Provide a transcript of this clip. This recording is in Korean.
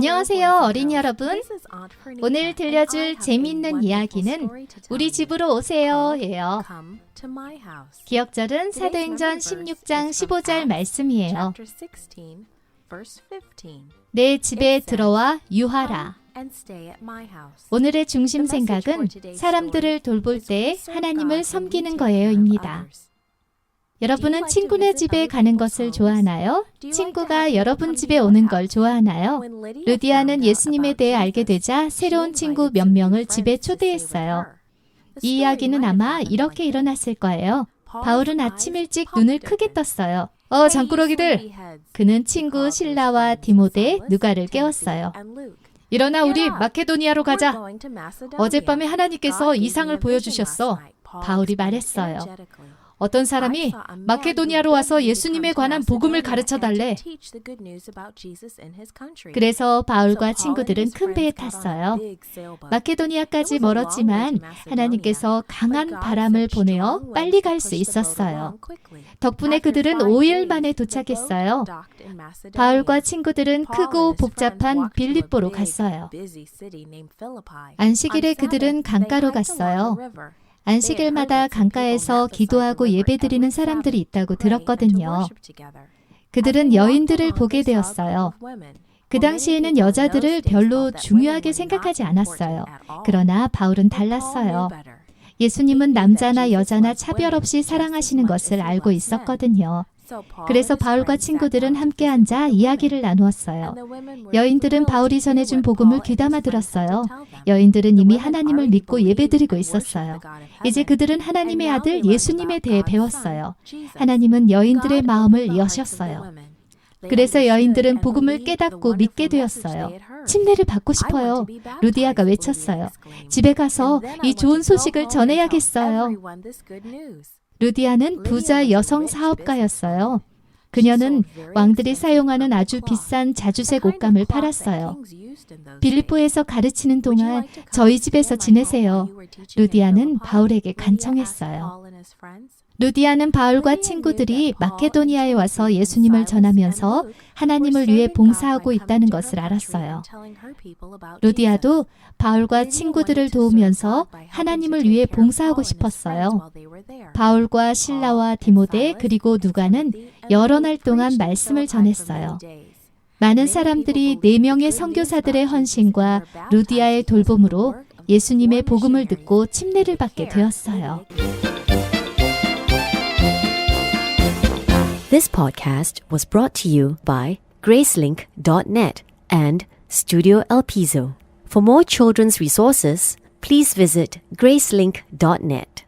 안녕하세요, 어린이 여러분. 오늘 들려줄 재미있는 이야기는 우리 집으로 오세요예요. 기억절은 사도행전 16장 15절 말씀이에요. 내 집에 들어와 유하라. 오늘의 중심 생각은 사람들을 돌볼 때 하나님을 섬기는 거예요입니다. 여러분은 친구네 집에 가는 것을 좋아하나요? 친구가 여러분 집에 오는 걸 좋아하나요? 루디아는 예수님에 대해 알게 되자 새로운 친구 몇 명을 집에 초대했어요. 이 이야기는 아마 이렇게 일어났을 거예요. 바울은 아침 일찍 눈을 크게 떴어요. 어, 장꾸러기들! 그는 친구 신라와 디모데, 누가를 깨웠어요. 일어나 우리 마케도니아로 가자. 어젯밤에 하나님께서 이상을 보여주셨어. 바울이 말했어요. 어떤 사람이 마케도니아로 와서 예수님에 관한 복음을 가르쳐 달래. 그래서 바울과 친구들은 큰 배에 탔어요. 마케도니아까지 멀었지만 하나님께서 강한 바람을 보내어 빨리 갈 수 있었어요. 덕분에 그들은 5일 만에 도착했어요. 바울과 친구들은 크고 복잡한 빌립보로 갔어요. 안식일에 그들은 강가로 갔어요. 안식일마다 강가에서 기도하고 예배드리는 사람들이 있다고 들었거든요. 그들은 여인들을 보게 되었어요. 그 당시에는 여자들을 별로 중요하게 생각하지 않았어요. 그러나 바울은 달랐어요. 예수님은 남자나 여자나 차별 없이 사랑하시는 것을 알고 있었거든요. 그래서 바울과 친구들은 함께 앉아 이야기를 나누었어요. 여인들은 바울이 전해준 복음을 귀담아 들었어요. 여인들은 이미 하나님을 믿고 예배드리고 있었어요. 이제 그들은 하나님의 아들 예수님에 대해 배웠어요. 하나님은 여인들의 마음을 여셨어요. 그래서 여인들은 복음을 깨닫고 믿게 되었어요. 침례를 받고 싶어요. 루디아가 외쳤어요. 집에 가서 이 좋은 소식을 전해야겠어요. 루디아는 부자 여성 사업가였어요. 그녀는 왕들이 사용하는 아주 비싼 자주색 옷감을 팔았어요. 빌리포에서 가르치는 동안 저희 집에서 지내세요. 루디아는 바울에게 간청했어요. 루디아는 바울과 친구들이 마케도니아에 와서 예수님을 전하면서 하나님을 위해 봉사하고 있다는 것을 알았어요. 루디아도 바울과 친구들을 도우면서 하나님을 위해 봉사하고 싶었어요. 바울과 신라와 디모데 그리고 누가는 여러 날 동안 말씀을 전했어요. 많은 사람들이 네 명의 선교사들의 헌신과 루디아의 돌봄으로 예수님의 복음을 듣고 침례를 받게 되었어요. This podcast was brought to you by Gracelink.net and Studio El Piso. For more children's resources, please visit Gracelink.net.